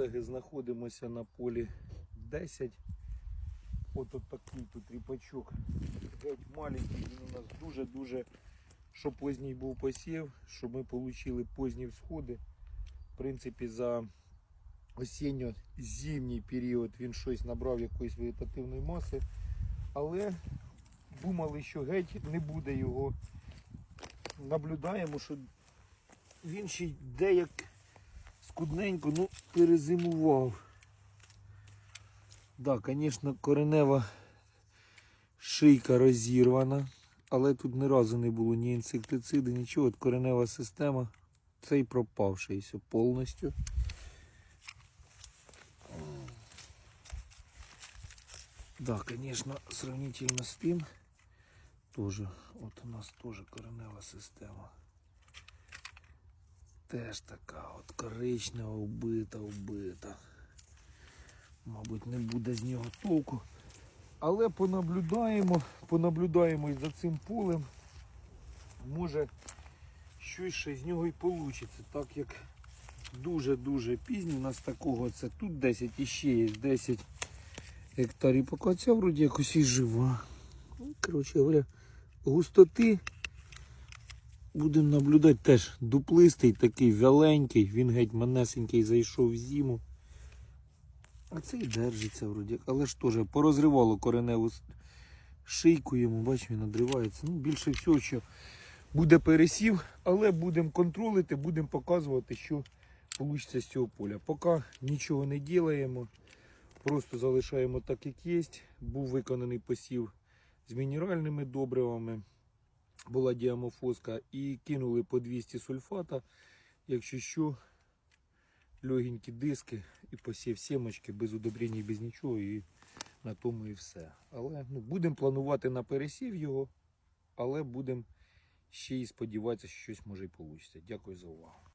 колеги, знаходимося на полі 10. От от такий тут ріпачок. Геть маленький, він у нас дуже-дуже, що поздній був посів, щоб ми отримали позні всходи. В принципі, за осінньо-зимній період він щось набрав якоїсь вегетативної маси, але думали, що геть не буде його. Наблюдаємо, що він ще деяк скудненько, ну, перезимував. Так, да, звісно, коренева шийка розірвана, але тут ні разу не було ні інсектициду, нічого. От коренева система, цей пропавший все повністю. Да, звісно, сравнительно з тим, тоже, от у нас теж коренева система. Теж така от коричнева, вбита, вбита. Мабуть, не буде з нього толку. Але понаблюдаємо, понаблюдаємо і за цим полем. Може щось ще з нього і вийде. Так як дуже-дуже пізній у нас такого, це тут 10 і ще є 10 гектарів. Поки ця вроді якось і жива. Ну, Коротше говоря, густоти будемо наблюдати теж дуплистий, такий вяленький, він геть манесенький зайшов в зиму. А цей держиться вроді, але ж теж порозривало кореневу шийку йому, бач, він надривається. Ну, більше всього, що буде пересів, але будемо контролити, будемо показувати, що вийде з цього поля. Поки нічого не ділаємо, просто залишаємо так, як є. Був виконаний посів з мінеральними добривами, була діамофоска і кинули по 200 сульфата. Якщо що, легенькі диски і посів сімочки без удобрень, без нічого, і на тому і все. Але ну, будемо планувати на пересів його, але будемо ще й сподіватися, що щось може і вийде. Дякую за увагу.